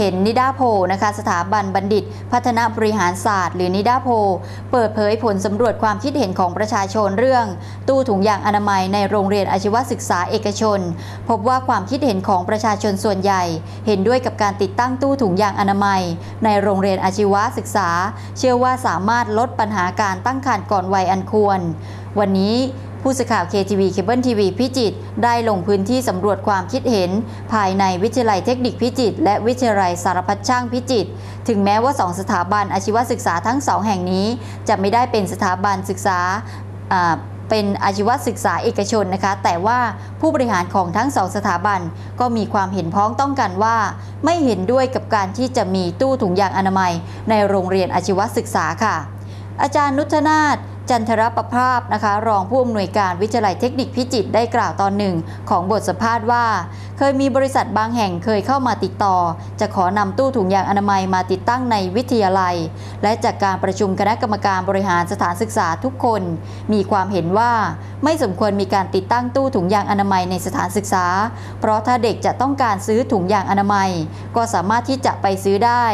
เห็นนิดาโพนะคะ สถาบันบัณฑิต พัฒนาบริหารศาสตร์ หรือนิดาโพเปิดเผยผลสำรวจความคิดเห็นของประชาชนเรื่อง ตู้ถุงยางอนามัยในโรงเรียนอาชีวศึกษาเอกชน พบว่าความคิดเห็นของประชาชนส่วนใหญ่ เห็นด้วยกับการติดตั้งตู้ถุงยางอนามัย ในโรงเรียนอาชีวศึกษา เชื่อว่าสามารถลดปัญหาการตั้งครรภ์ก่อนวัยอันควร วันนี้ ผู้สื่อข่าว KTV เคเบิลทีวีพิจิตรได้ลงพื้นที่สำรวจความคิดเห็น ภายในวิทยาลัยเทคนิคพิจิตรและวิทยาลัยสารพัดช่างพิจิตรถึงแม้ว่าสองสถาบันอาชีวศึกษาทั้งสองแห่งนี้ จะไม่ได้เป็นสถาบันศึกษาเป็นอาชีวศึกษาเอกชนนะคะ แต่ว่าผู้บริหารของทั้งสองสถาบัน ก็มีความเห็นพ้องต้องกันว่า ไม่เห็นด้วยกับการที่จะมีตู้ถุงยางอนามัย ในโรงเรียนอาชีวศึกษาค่ะ อาจารย์นุชนาถ จันทรประภาพนะคะ รองผู้อำนวยการวิทยาลัยเทคนิคพิจิตรได้กล่าวตอนหนึ่ง ของบทสัมภาษณ์ว่า เคยมีบริษัทบางแห่งเคยเข้ามาติดต่อ จะขอนำตู้ถุงยางอนามัยมาติดตั้งในวิทยาลัย และจากการประชุมคณะกรรมการบริหารสถานศึกษาทุกคน มีความเห็นว่าไม่สมควรมีการติดตั้งตู้ถุงยางอนามัยในสถานศึกษา เพราะถ้าเด็กจะต้องการซื้อถุงยางอนามัย ก็สามารถที่จะไปซื้อได้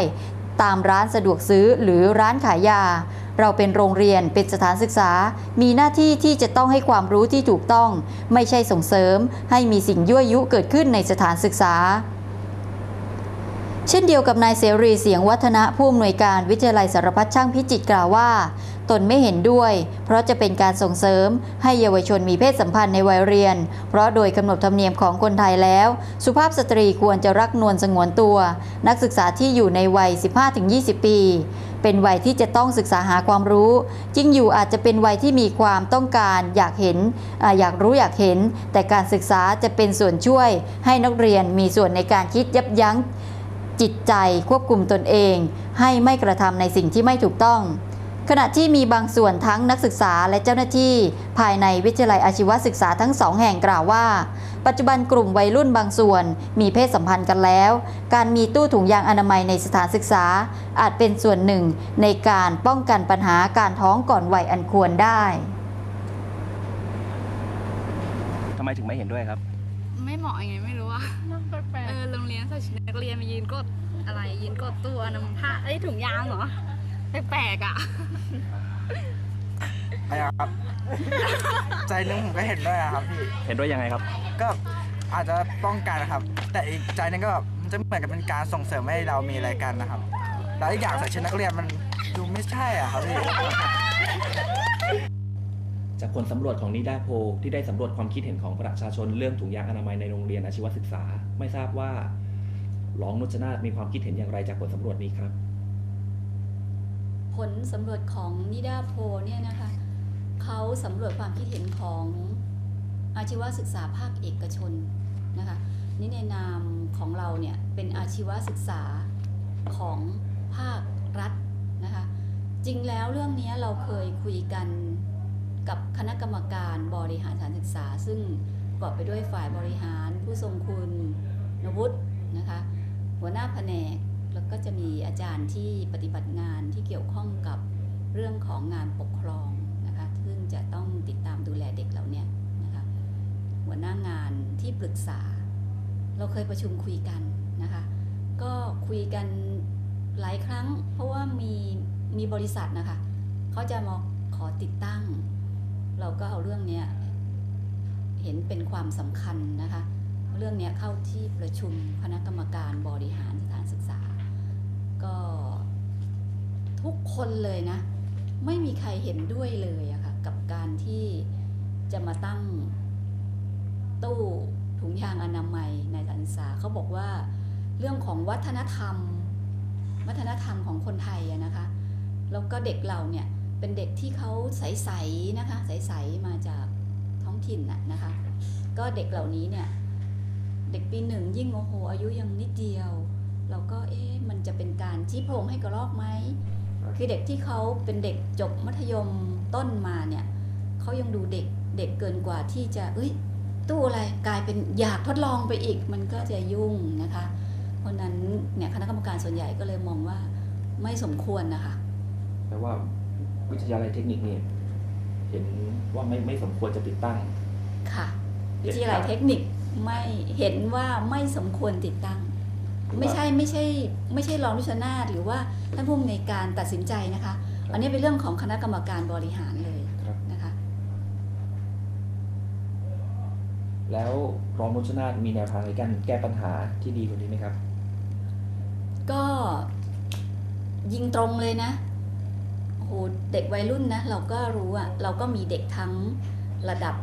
ตามร้านสะดวกซื้อหรือร้านขายยา เราเป็นโรงเรียนเป็นสถานศึกษา มีหน้าที่ที่จะต้องให้ความรู้ที่ถูกต้อง ไม่ใช่ส่งเสริม ให้มีสิ่งยั่วยุเกิดขึ้นในสถานศึกษา เช่นเดียวกับนายเสรีเสียงวัฒนะผู้อำนวยการวิทยาลัยสารพัดช่างพิจิตรกล่าวว่า ตนไม่เห็นด้วย เพราะจะเป็นการส่งเสริมให้เยาวชนมีเพศสัมพันธ์ในวัยเรียน เพราะโดยกำหนดธรรมเนียมของคนไทยแล้ว สุภาพสตรีควรจะรักนวลสงวนตัว นักศึกษาที่อยู่ในวัย 15-20 ปี เป็นวัยที่จะต้องศึกษาหาความรู้จริงอยู่อาจจะเป็นวัยที่มีความต้องการอยากเห็นออยากรู้อยากเห็น แต่การศึกษาจะเป็นส่วนช่วย ให้นักเรียนมีส่วนในการคิดยับยั้งจิตใจควบคุมตนเอง ให้ไม่กระทำในสิ่งที่ไม่ถูกต้อง ขณะที่มีบางส่วนทั้งนักศึกษาและเจ้าหน้าที่ ภายในวิทยาลัยอาชีวศึกษาทั้งสองแห่งกล่าวว่า ปัจจุบันกลุ่มวัยรุ่นบางส่วน มีเพศสัมพันธ์กันแล้ว การมีตู้ถุงยางอนามัยในสถานศึกษา อาจเป็นส่วนหนึ่งในการป้องกันปัญหาการท้องก่อนวัยอันควรได้ทำไมถึงไม่เห็นด้วยครับ ไม่เหมาะยังไงไม่รู้อะนั่งแปลเอกอโรงเรียนใส่ชุดนักเรียนมายืนกดอะไรยืนกดตัวน้ำผ้าไอ้ยถุงยางเหรอ แปลกๆอะๆไปครับ ใจนึงผมก็เห็นด้วยอะครับพี่ เห็นด้วยยังไงครับ ก็อาจจะป้องกันนะครับ แต่อีกใจนึงก็แบบมันจะเหมือนกับเป็นการส่งเสริมให้เรามีอะไรกันนะครับ แล้วอีกอย่างใส่ชุดนักเรียนมันดูไม่ใช่อะครับพี่ จากผลสำรวจของนิดาโพลที่ได้สำรวจความคิดเห็นของประชาชนเรื่องถุงยางอนามัยในโรงเรียนอาชีวศึกษา ไม่ทราบว่า รองนุชนาธมีความคิดเห็นอย่างไรจากผลสำรวจนี้ครับ ผลสำรวจของนิดาโพเนี่ยนะคะเขาสำรวจความคิดเห็นของอาชีวศึกษาภาคเอกชนนะคะนี่ในนามของเราเนี่ยเป็นอาชีวศึกษาของภาครัฐนะคะจริงแล้วเรื่องนี้เราเคยคุยกันกับคณะกรรมการบริหารสถานศึกษา ซึ่งประกอบไปด้วยฝ่ายบริหารผู้ทรงคุณนวุฒินะคะหัวหน้าแผนก แล้วก็จะมีอาจารย์ที่ปฏิบัติงานที่เกี่ยวข้องกับเรื่องของงานปกครองนะคะซึ่งจะต้องติดตามดูแลเด็กเหล่าเนี้นะคะหัวหน้างานที่ปรึกษา เราเคยประชุมคุยกันนะคะก็คุยกันหลายครั้ง เพราะว่ามีมีบริษัทนะคะเขาจะมาขอติดตั้ง เราก็เอาเรื่องเนี้ยเห็นเป็นความสำคัญนะคะเรื่องเนี้ยเข้าที่ประชุมคณะกรรมการบริหารสถาน ก็ทุกคนเลยนะ ไม่มีใครเห็นด้วยเลยอะค่ะ กับการที่จะมาตั้งตู้ถุงยางอนามัยในสถานศึกษาเขาบอกว่าเรื่องของวัฒนธรรม วัฒนธรรมของคนไทยอะนะคะ แล้วก็เด็กเราเนี่ยเป็นเด็กที่เขาใสๆนะคะ ใสๆมาจากท้องถิ่นน่ะนะคะ ก็เด็กเหล่านี้เนี่ย เด็กปีหนึ่งยิ่งโอโหอายุยังนิดเดียว เราก็เอ๊ะมันจะเป็นการชี้โพรงให้กระรอกไหมคือเด็กที่เขาเป็นเด็กจบมัธยมต้นมาเนี่ยเขายังดูเด็กเด็กเกินกว่าที่จะเอ้ยตู้อะไรกลายเป็นอยากทดลองไปอีก มันก็จะยุ่งนะคะ เพราะฉะนั้นเนี่ยคณะกรรมการส่วนใหญ่ก็เลยมองว่าไม่สมควรนะคะแปลว่าวิทยาลัยเทคนิคเนี่ยเห็นว่าไม่ไม่สมควรจะติดตั้ง ค่ะ วิทยาลัยเทคนิคไม่เห็นว่าไม่สมควรติดตั้ง ไม่ใช่ไม่ใช่ไม่ใช่รองนุชนาถหรือว่าท่านผู้อำนวยการตัดสินใจนะคะ อันนี้เป็นเรื่องของคณะกรรมการบริหารเลยครับนะคะ แล้วรองนุชนาธมีแนวทางในการแก้ปัญหาที่ดีกว่านี้ไหมครับ ก็ยิงตรงเลยนะโอ้โหเด็กวัยรุ่นนะ เราก็รู้อะเราก็มีเด็กทั้งระดับ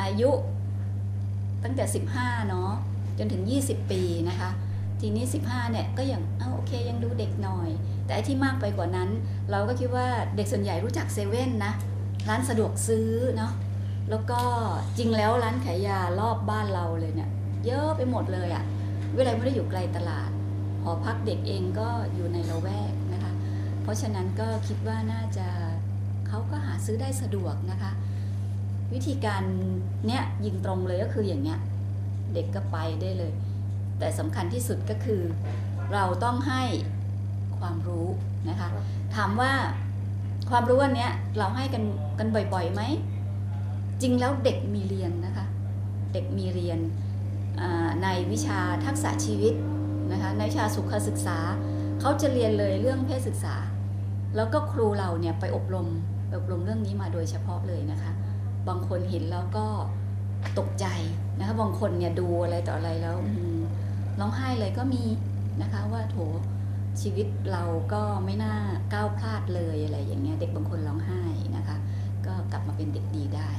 อายุตั้งแต่ 15 เนาะจนถึง 20 ปีนะคะ ทีนี้ 15เนี่ยก็อยังเอาโอเคยังดูเด็กหน่อย แต่ที่มากไปกว่านั้น เราก็คิดว่าเด็กส่วนใหญ่รู้จักเซเว่นนะร้านสะดวกซื้อเนาะแล้วก็จริงแล้วร้านขายยารอบบ้านเราเลยเนี่ยเยอะไปหมดเลยอะเวลาไม่ได้อยู่ไกลตลาดหอพักเด็กเองก็อยู่ในละแวกนะคะ เพราะฉะนั้นก็คิดว่าน่าจะเขาก็หาซื้อได้สะดวกนะคะ วิธีการเนี้ยยิงตรงเลยก็คืออย่างเนี้ยเด็กก็ไปได้เลย แต่สำคัญที่สุดก็คือ เราต้องให้ความรู้นะคะ ถามว่าความรู้อันเนี้ยเราให้กันกันบ่อยๆไหม จริงแล้วเด็กมีเรียนนะคะ เด็กมีเรียนอ่าในวิชาทักษะชีวิตนะคะ ในวิชาสุขศึกษา เขาจะเรียนเลยเรื่องเพศศึกษา แล้วก็ครูเราเนี่ยไปอบรมไปอบรมเรื่องนี้มาโดยเฉพาะเลยนะคะ บางคนเห็นแล้วก็ตกใจนะคะ บางคนเนี่ยดูอะไรต่ออะไรแล้วอืม ร้องไห้เลยก็มีนะคะว่าโถชีวิตเราก็ไม่น่าก้าวพลาดเลยอะไรอย่างเงี้ยเด็กบางคนร้องไห้นะคะ ก็กลับมาเป็นเด็กดีได้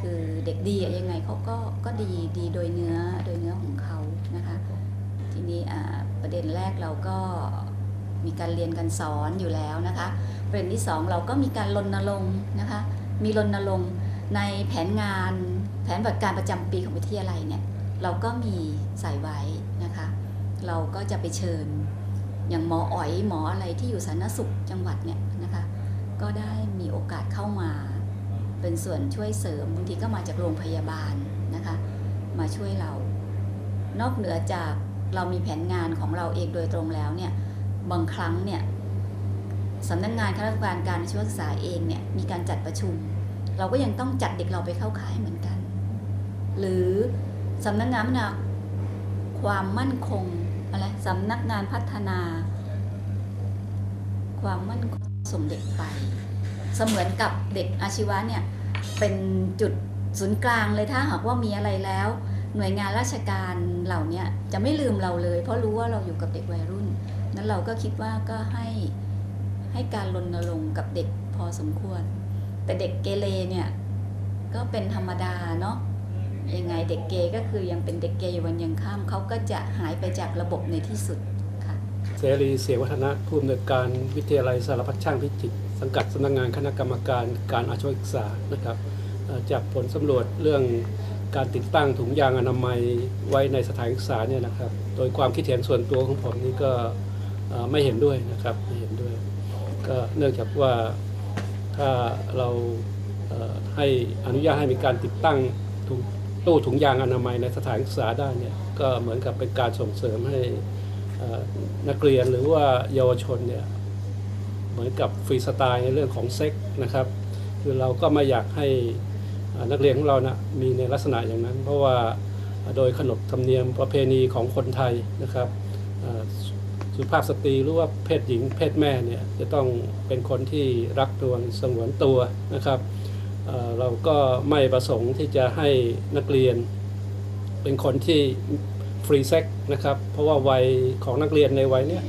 คือเด็กดีอะยังไงเขาก็ก็ดีดีโดยเนื้อโดยเนื้อของเขานะคะ ทีนี้อ่าประเด็นแรกเราก็มีการเรียนการสอนอยู่แล้วนะคะ ประเด็นที่สองเราก็มีการรณรงค์นะคะมีรณรงค์ในแผนงานแผนปฏิบัติการประจำปีของวิทยาลัยเนี่ย เราก็มีใส่ไว้นะคะ เราก็จะไปเชิญอย่างหมออ๋อยหมออะไรที่อยู่สาธารณสุขจังหวัดเนี่ยนะคะ ก็ได้มีโอกาสเข้ามา เป็นส่วนช่วยเสริมบางทีก็มาจากโรงพยาบาลนะคะ มาช่วยเรา นอกเหนือจากเรามีแผนงานของเราเองโดยตรงแล้วเนี่ยบางครั้งเนี่ยสำนักงานคณะกรรมการการชีวศึกษาเองเนี่ยมีการจัดประชุม เราก็ยังต้องจัดเด็กเราไปเข้าค่ายเหมือนกัน หรือ สำนักงานพัฒนาความมั่นคงอะไรสำนักงานพัฒนา ความมั่นคงส่งเด็กไป เสมือนกับเด็กอาชีวะเนี่ยเป็นจุดศูนย์กลางเลยถ้าหากว่ามีอะไรแล้ว หน่วยงานราชการเหล่านี้จะไม่ลืมเราเลย เพราะรู้ว่าเราอยู่กับเด็กวัยรุ่น นั้นเราก็คิดว่าก็ให้ให้การรณรงค์กับเด็กพอสมควร แต่เด็กเกเรเนี่ยก็เป็นธรรมดาเนาะ ยังไงเด็กเกย์ก็คือยังเป็นเด็กเกยู่วันยังข้ามเขาก็จะหายไปจากระบบในที่สุดค่ะเสรีเสียวัฒนะผู้อำนวยการวิทยาลัยสารพัดช่างพิจิตรสังกัดสำนักงานคณะกรรมการการอาชีวศึกษานะครับจากผลสำรวจเรื่องการติดตั้งถุงยางอนามัยไว้ในสถานศึกษาเนี่ยนะครับ โดยความคิดเห็นส่วนตัวของผมนี่ก็ไม่เห็นด้วยนะครับไม่เห็นด้วย ก็เนื่องจากว่าถ้าเราให้อนุญาตให้มีการติดตั้งถุง ตู้ถุงยางอนามัยในสถานศึกษาได้เนี่ยก็เหมือนกับเป็นการส่งเสริมให้นักเรียนหรือว่าเยาวชนเนี่ยเหมือนกับฟรีสไตล์ในเรื่องของเซ็กนะครับ คือเราก็ไม่อยากให้นักเรียนของเรานะมีในลักษณะอย่างนั้น เพราะว่าโดยขนบธรรมเนียมประเพณีของคนไทยนะครับสุภาพสตรีหรือว่าเพศหญิงเพศแม่เนี่ยจะต้องเป็นคนที่รักตัวสงวนตัวนะครับ เราก็ไม่ประสงค์ที่จะให้นักเรียน เป็นคนที่ฟรีเซ็กนะครับ เพราะว่าวัยของนักเรียนในวัยเนี้ย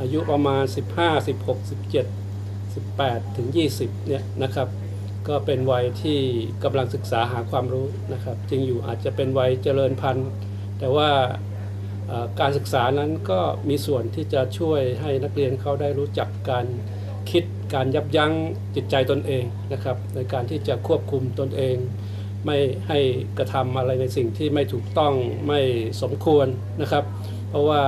อายุประมาณ 15 16 17 18 ถึง 20 เนี่ยนะครับ ก็เป็นวัยที่กำลังศึกษาหาความรู้นะครับจริงอยู่อาจจะเป็นวัยเจริญพันธุ์ แต่ว่าการศึกษานั้นก็มีส่วนที่จะช่วยให้นักเรียนเขาได้รู้จักการคิด การยับยั้งจิตใจตนเองนะครับในการที่จะควบคุมตนเอง ไม่ให้กระทำอะไรในสิ่งที่ไม่ถูกต้องไม่สมควรนะครับ เพราะว่า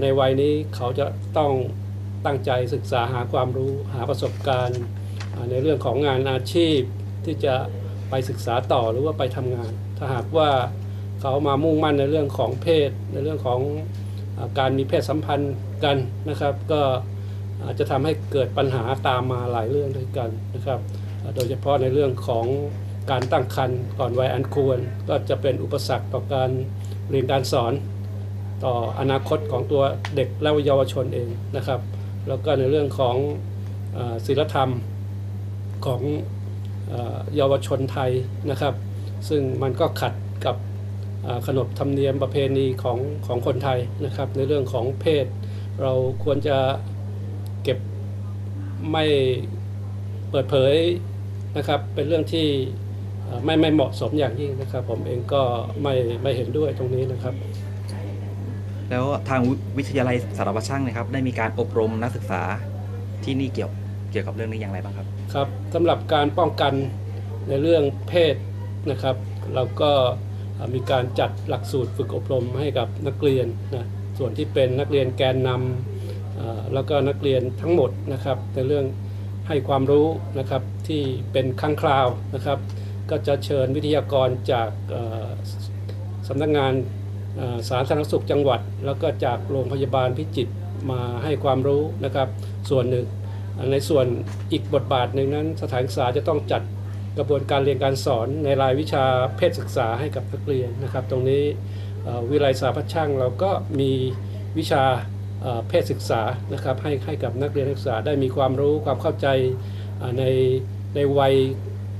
ในวัยนี้เขาจะต้องตั้งใจศึกษาหาความรู้หาประสบการณ์ ในเรื่องของงานอาชีพที่จะไปศึกษาต่อหรือว่าไปทำงาน ถ้าหากว่าเขามามุ่งมั่นในเรื่องของเพศ ในเรื่องของการมีเพศสัมพันธ์กันนะครับ ก็ อาจจะทำให้เกิดปัญหาตามมาหลายเรื่องด้วยกันนะครับ โดยเฉพาะในเรื่องของการตั้งครรภ์ก่อนวัยอันควร ก็จะเป็นอุปสรรคต่อการเรียนการสอน ต่ออนาคตของตัวเด็กและเยาวชนเองนะครับ แล้วก็ในเรื่องของศีลธรรมของเยาวชนไทยนะครับ ซึ่งมันก็ขัดกับขนบธรรมเนียมประเพณีของของคนไทยนะครับ ในเรื่องของเพศ เราควรจะ ไม่เปิดเผยนะครับเป็นเรื่องที่เอ่อไม่ไม่เหมาะสมอย่างยิ่งนะครับ ผมเองก็ไม่ไม่เห็นด้วยตรงนี้นะครับ แล้วทางวิทยาลัยสารพัดช่างนะครับ ได้มีการอบรมนักศึกษาที่นี่เกี่ยวเกี่ยวกับเรื่องนี้อย่างไรบ้างครับครับสำหรับการป้องกันในเรื่องเพศนะครับ เราก็เอ่อมีการจัดหลักสูตรฝึกอบรมให้กับนักเรียนนะส่วนที่เป็นนักเรียนแกนนำเอ่อ แล้วก็นักเรียนทั้งหมดนะครับในเรื่องให้ความรู้นะครับที่เป็นครั้งคราวนะครับ ก็จะเชิญวิทยากรจากสำนักงานสาธารณสุขจังหวัด แล้วก็จากโรงพยาบาลพิจิตรมาให้ความรู้นะครับส่วนหนึ่ง ในส่วนอีกบทบาทหนึ่งนั้น สถานศึกษาจะต้องจัดกระบวนการเรียนการสอนในรายวิชาเพศศึกษาให้กับนักเรียนนะครับ ตรงนี้วิไลสาพัชช่างเราก็มีวิชา เอ่อเพศศึกษานะครับให้ให้กับนักเรียนนักศึกษาได้มีความรู้ความเข้าใจเอ่อในในวัย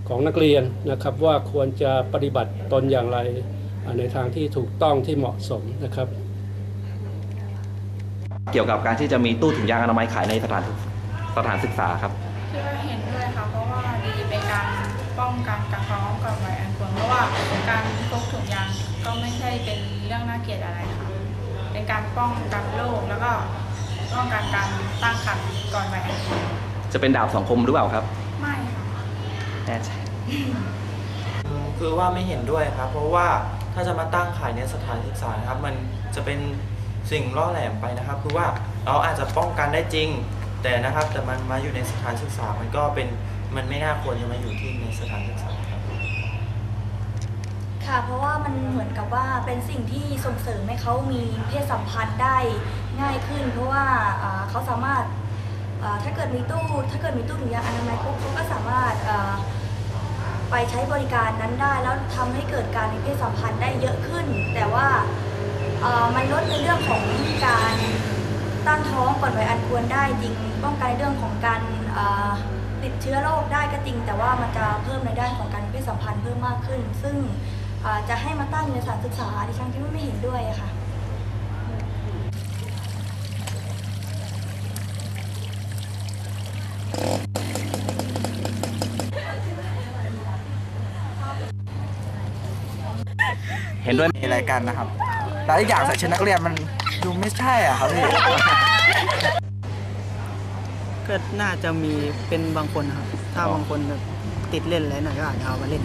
ของนักเรียนนะครับว่าควรจะปฏิบัติตนอย่างไรเอ่อในทางที่ถูกต้องที่เหมาะสมนะครับ เกี่ยวกับการที่จะมีตู้ถุงยางอนามัยขายในสถานสถานศึกษาครับที่ว่าเห็นด้วยค่ะเพราะว่าดีเป็นการป้องกันการท้องกับไวอันควรเพราะว่าการพกถุงยางก็ไม่ใช่เป็นเรื่องน่าเกลียดอะไรค่ะ เป็นการป้องกันโรคแล้วก็ป้องกันการตั้งครรภ์ก่อนวัยอันควรจะเป็นดาบสองคมหรือเปล่าครับไม่ค่ะแน่ใจ คือว่าไม่เห็นด้วยครับ เพราะว่าถ้าจะมาตั้งขายในสถานศึกษานะครับ มันจะเป็นสิ่งล่อแหลมไปนะครับ คือว่าเราอาจจะป้องกันได้จริง แต่นะครับ แต่มันมาอยู่ในสถานศึกษามันก็เป็นมันไม่น่าควรจะมาอยู่ที่ในสถานศึกษา ค่ะ เพราะว่ามันเหมือนกับว่าเป็นสิ่งที่ส่งเสริมให้เขามีเพศสัมพันธ์ได้ง่ายขึ้น เพราะว่าเขาสามารถถ้าเกิดมีตู้ถ้าเกิดมีตู้ถุงยางอนามัยปุ๊บเขาก็สามารถไปใช้บริการนั้นได้ แล้วทำให้เกิดการมีเพศสัมพันธ์ได้เยอะขึ้น แต่ว่ามันลดในเรื่องของการตั้งท้องก่อนวัยอันควรได้จริงป้องกันเรื่องของการติดเชื้อโรคได้ก็จริง แต่ว่ามันจะเพิ่มในด้านของการเพศสัมพันธ์เพิ่มมากขึ้น ซึ่ง จะให้มาตั้งอยู่ในสถานศึกษาดิฉันคิดว่าไม่เห็นด้วยอะค่ะ เห็นด้วยมีอะไรกันนะครับแล้วอีกอย่างใส่ชุดนักเรียนมันดูไม่ใช่อะครับพี่ ก็น่าจะมีเป็นบางคนนะครับ ถ้าอ๋อบางคนแบบติดเล่นอะไรหน่อยก็อาจจะเอามาเล่น